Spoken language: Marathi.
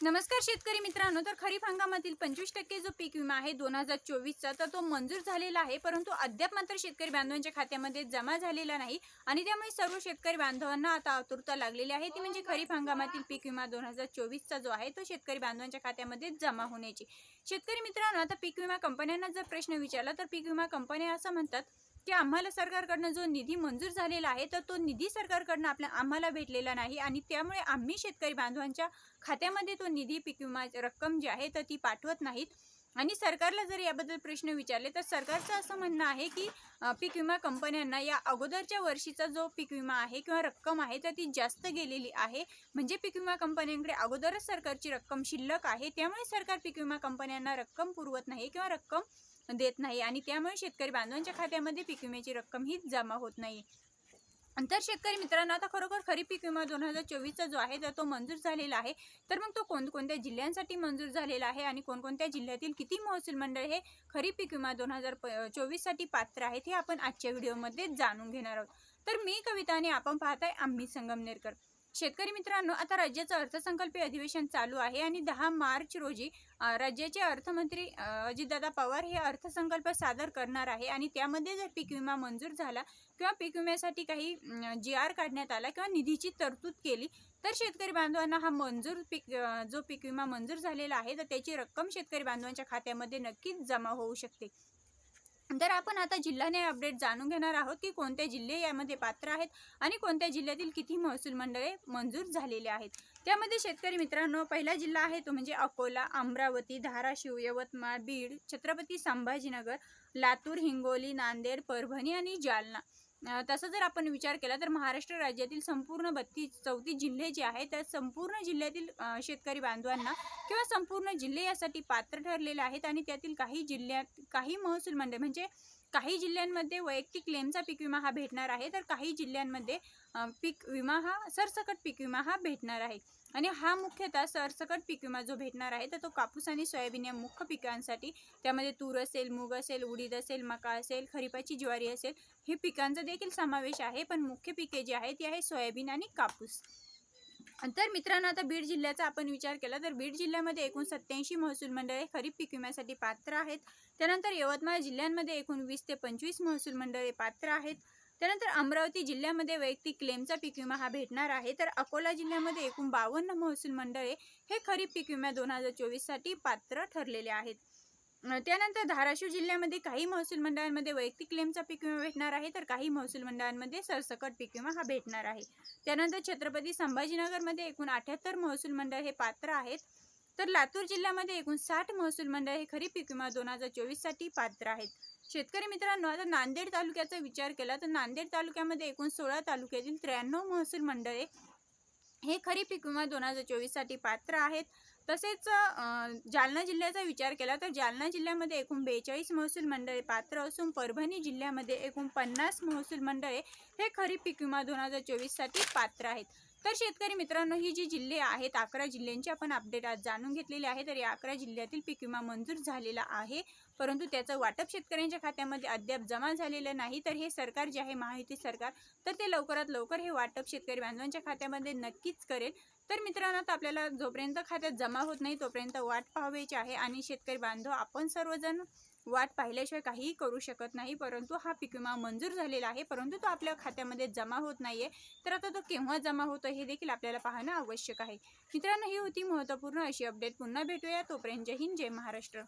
नमस्कार शेतकरी मित्रांनो तर खरीप हंगामातील पंचवीस टक्के जो पीक विमा आहे दोन हजार चोवीसचा तर तो मंजूर झालेला आहे. परंतु अद्याप मात्र शेतकरी बांधवांच्या खात्यामध्ये जमा झालेला नाही आणि त्यामुळे सर्व शेतकरी बांधवांना आता आतुरता लागलेली आहे. ती म्हणजे खरीप हंगामातील पीक विमा दोन हजार चोवीसचा जो आहे तो शेतकरी बांधवांच्या खात्यामध्ये जमा होण्याची. शेतकरी मित्रांनो आता पीक विमा कंपन्यांना जर प्रश्न विचारला तर पीक विमा कंपन्या असं म्हणतात की आम्हाला सरकारकडनं जो निधी मंजूर झालेला आहे तर तो निधी सरकारकडनं आपल्या आम्हाला भेटलेला नाही आणि त्यामुळे आम्ही शेतकरी बांधवांच्या खात्यामध्ये तो निधी पीक विमा रक्कम जी आहे तर ती पाठवत नाहीत. आणि सरकारला जर याबद्दल प्रश्न विचारले तर सरकारचं असं म्हणणं आहे की पीक विमा कंपन्यांना या अगोदरच्या वर्षीचा जो पीक विमा आहे किंवा रक्कम आहे तर ती जास्त गेलेली आहे. म्हणजे पीक विमा कंपन्यांकडे अगोदरच सरकारची रक्कम शिल्लक आहे. त्यामुळे सरकार पीक विमा कंपन्यांना रक्कम पुरवत नाही किंवा रक्कम देत नाही. आणि त्यामुळे शेतकरी बांधवांच्या खात्यामध्ये पीक विम्याची रक्कम ही जमा होत नाही. तर शेतकरी मित्रांनो आता खरोखर खरीप पीक विमा दोन हजार चोवीसचा जो आहे तर तो मंजूर झालेला आहे. तर मग तो कोणकोणत्या जिल्ह्यांसाठी मंजूर झालेला आहे आणि कोणकोणत्या जिल्ह्यातील किती महसूल मंडळ हे खरीप पीक विमा दोन हजार चोवीससाठी पात्र आहेत हे आपण आजच्या व्हिडिओमध्ये जाणून घेणार आहोत. तर मी कविताने आपण पाहताय आम्ही संगमनेरकर. शेतकरी मित्रांनो आता राज्याचं अर्थसंकल्पीय अधिवेशन चालू आहे आणि दहा मार्च रोजी राज्याचे अर्थमंत्री अजितदादा पवार हे अर्थसंकल्प सादर करणार आहे आणि त्यामध्ये जर पीक विमा मंजूर झाला किंवा पीक विम्यासाठी काही जी आर काढण्यात आला किंवा निधीची तरतूद केली तर शेतकरी बांधवांना हा मंजूर पीक जो पीक विमा मंजूर झालेला आहे तर त्याची रक्कम शेतकरी बांधवांच्या खात्यामध्ये नक्कीच जमा होऊ शकते. तर आपण आता जिल्हाने अपडेट जाणून घेणार आहोत की कोणते जिल्हे यामध्ये पात्र आहेत आणि कोणत्या जिल्ह्यातील किती महसूल मंडळे मंजूर झालेले आहेत. त्यामध्ये शेतकरी मित्रांनो पहिला जिल्हा आहे तो म्हणजे अकोला अमरावती धाराशिव यवतमाळ बीड छत्रपती संभाजीनगर लातूर हिंगोली नांदेड परभणी आणि जालना. तसं जर आपण विचार केला तर महाराष्ट्र राज्यातील संपूर्ण बत्तीस चौतीस जिल्हे जे आहेत त्या संपूर्ण जिल्ह्यातील शेतकरी बांधवांना किंवा संपूर्ण जिल्हे यासाठी पात्र ठरलेले आहेत आणि त्यातील काही जिल्ह्यात काही महसूल मंडळ म्हणजे काही जिल्ह्यांमध्ये वैयक्तिक क्लेमचा पीक विमा हा भेटणार आहे तर काही जिल्ह्यांमध्ये पीक विमा हा सरसकट पीक विमा हा भेटणार आहे. आणि हा मुख्यतः सरसकट पीक विमा जो भेटणार आहे तर तो कापूस आणि सोयाबीन या मुख्य पिकांसाठी त्यामध्ये तूर असेल मूग असेल उडीद असेल मका असेल खरीपाची ज्वारी असेल हे पिकांचा देखील समावेश आहे पण मुख्य पिके जी आहेत ती आहे सोयाबीन आणि कापूस. तर मित्रांनो आता बीड जिल्ह्याचा आपण विचार केला तर बीड जिल्ह्यामध्ये एकूण सत्याऐंशी महसूल मंडळे खरीप पीक विम्यासाठी पात्र आहेत. त्यानंतर यवतमाळ जिल्ह्यांमध्ये एकूण वीस ते पंचवीस महसूल मंडळे पात्र आहेत. त्यानंतर अमरावती जिल्ह्यामध्ये वैयक्तिक क्लेमचा पीक विमा हा भेटणार आहे. तर अकोला जिल्ह्यामध्ये एकूण बावन्न महसूल मंडळे हे खरीप पीक विमा दोन हजार चोवीससाठी पात्र ठरलेले आहेत. त्यानंतर धाराशिव जिल्ह्यामध्ये काही महसूल मंडळांमध्ये वैयक्तिक क्लेमचा पीक विमा भेटणार आहे तर काही महसूल मंडळांमध्ये सरसकट पीक विमा हा भेटणार आहे. त्यानंतर छत्रपती संभाजीनगरमध्ये एकूण अठ्याहत्तर महसूल मंडळ हे पात्र आहेत तर लातूर जिल्ह्यामध्ये एकूण साठ महसूल मंडळ हे खरीप पीक विमा दोन हजार चोवीससाठी पात्र आहेत. शेतकरी मित्रांनो आता नांदेड तालुक्याचा विचार केला तर नांदेड तालुक्यामध्ये एकूण सोळा तालुक्यातील त्र्याण्णव महसूल मंडळे हे खरीप पीक विमा दोन हजार चोवीससाठी पात्र आहेत. तसेच जालना जिल्ह्याचा विचार केला तर जालना जिल्ह्यामध्ये एकूण बेचाळीस महसूल मंडळे पात्र असून परभणी जिल्ह्यामध्ये एकूण पन्नास महसूल मंडळे हे खरीप पीक विमा दोन हजार चोवीससाठी पात्र आहेत. तर शेतकरी मित्रांनो ही जी जिल्हे आहेत अकरा जिल्ह्यांची आपण अपडेट आज जाणून घेतलेली आहे. तर या अकरा जिल्ह्यातील पीक विमा मंजूर झालेला आहे. परंतु त्याचं वाटप शेतकऱ्यांच्या खात्यामध्ये अद्याप जमा झालेलं नाही. तर हे सरकार जे आहे महायुती सरकार तर ते लवकरात लवकर हे वाटप शेतकरी बांधवांच्या खात्यामध्ये नक्कीच करेल. तर मित्रांनो आता आपल्याला जोपर्यंत खात्यात जमा होत नाही तोपर्यंत वाट पाहावायची आहे. आणि शेतकरी बांधव आपण सर्वजण वाट पाहिल्याशिवाय काहीही करू शकत नाही. परंतु हा पीक विमा मंजूर झालेला आहे. परंतु तो आपल्या खात्यामध्ये जमा होत नाहीये. तर आता तो केव्हा जमा होतो हे देखील आपल्याला पाहणं आवश्यक आहे. मित्रांनो ही होती महत्त्वपूर्ण अशी अपडेट पुन्हा भेटूया. तोपर्यंत जय हिंद जय महाराष्ट्र.